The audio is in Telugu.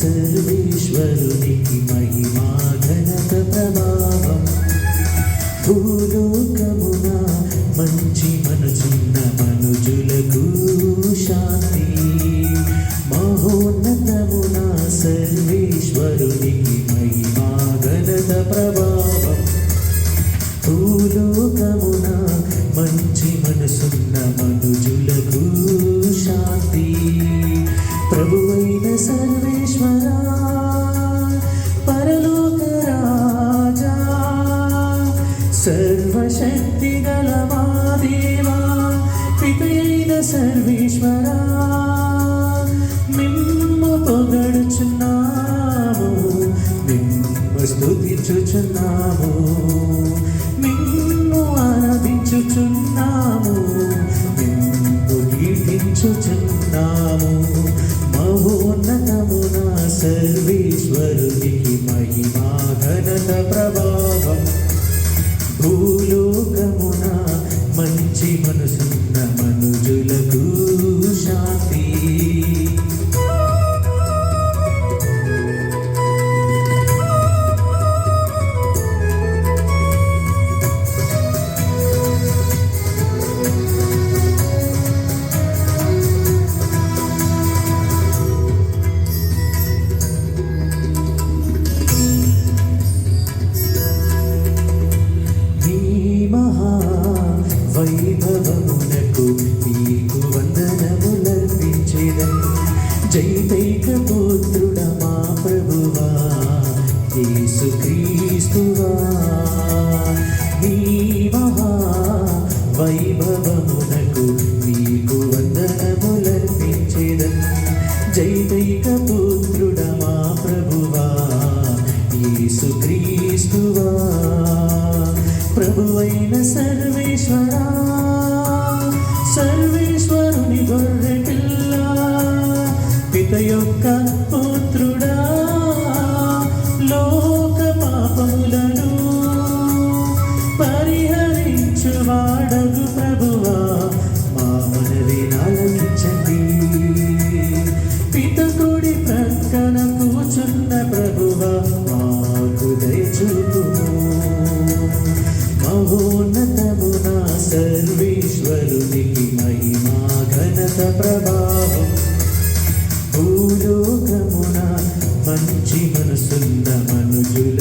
సర్వేశ్వరునికి మహిమా ఘనత ప్రభావం. భూలోకమున మంచి మనుచున్న మనుజులకు శాంతి. ప్రభువైన సర్వేశ్వరా పరలోక రాజా సర్వశక్తి గల మా దేవా పితైన సర్వేశ్వరా మిమ్ము పొగడుచున్నాము మిమ్ము స్తుతించుచున్నాము మిమ్ము ఆరాధించుచున్నాము మిమ్ము కీర్తించుచున్నాము మహోన్నతమున సర్వేశ్వరునికి మహిమా ఘనత ప్రభావం. భూలోకమున మంచి మనసున్న మనుజులకు జైతైక పుత్రుడ మా ప్రభువా యేసు క్రీస్తువా నీ మహా వైభవమునకు నీకు వందనములర్పించేదం. జైతైక పుత్రుడ మా ప్రభువా యేసు క్రీస్తువా ప్రభువైన సర్వేశ్వరా ప్రభువా మాకు దయచూపుము మహోన్నతమున సర్వేశ్వరునికి మహిమా ఘనత ప్రభావం. భూలోకమున మంచి మనసున్న మనుజులకు